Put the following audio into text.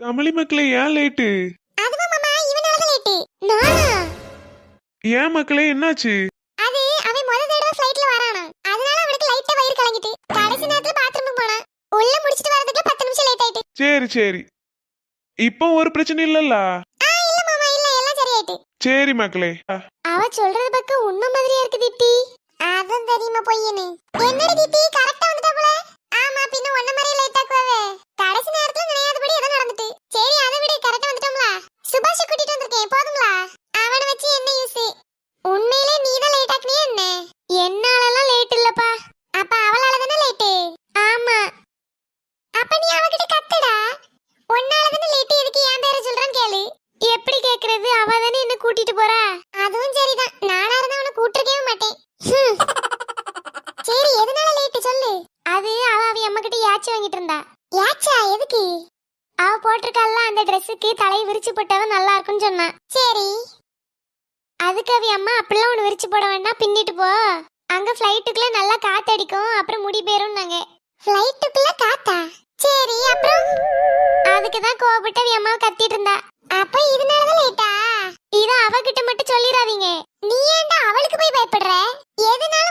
கமலி மக்களே ஏன் லேட்டு? அதுவா மாமா இவனால தான் லேட்டு. நானா ஏன் மக்களே என்னாச்சு? அது அவன் முத தடவை ஃளைட்ல வரானா. அதனால அவனுக்கு லைட்டா வயிறு கலங்கிட்டு. கடைசி நேரத்துல பாத்ரூம் போனான். உள்ள முடிச்சிட்டு வரதுக்குள்ள பத்து நிமிஷம் லேட் ஆயிட்டு. சரி சரி. இப்போ ஒரு பிரச்சனை இல்லல்ல? ஆ இல்ல மாமா இல்ல எல்லாம் சரியாயிட்டு. சரி மக்களே. அவ சொல்றது பக்கம் உண்மை மாதிரியா இருக்கு தீப்தி. அதான் தெரியுமா பொய்யனு என்னடி தீப்தி எப்படி கேக்குறது? அவ தானே என்ன கூட்டிட்டு போறா? அதுவும் சரிதான். நானா இருந்தா அவனை கூட்டிருக்கவே மாட்டேன். சரி எதனால லேட் சொல்லு? அது அவ அவ அம்மா கிட்ட யாச்சி வாங்கிட்டு இருந்தா. யாச்சா? எதுக்கு? அவ போட்டிருக்கால அந்த ட்ரெஸ்ஸுக்கு தலையை விரிச்சு போட்டாதான் நல்லா இருக்கும்னு சொன்னா. சரி. அதுக்கு அவ அம்மா அப்படிலாம் ஒன்று விரிச்சு போட வேண்டாம் பின்னிட்டு போ. அங்க ஃப்ளைட்டுக்குள்ள நல்லா காத்தடிக்கும் அப்புறம் முடி போயிரும்னாங்க ஃப்ளைட்டுக்குள்ள காத்தா? சரி அப்புறம்? அதுக்கு தான் கோவப்பட்டு அவ அம்மாவை கத்திட்டு இருந்தா. கிட்ட மட்டும் சொல்லிடாதீங்க நீ ஏன்டா அவளுக்கு போய் பயப்படுற? எதுனா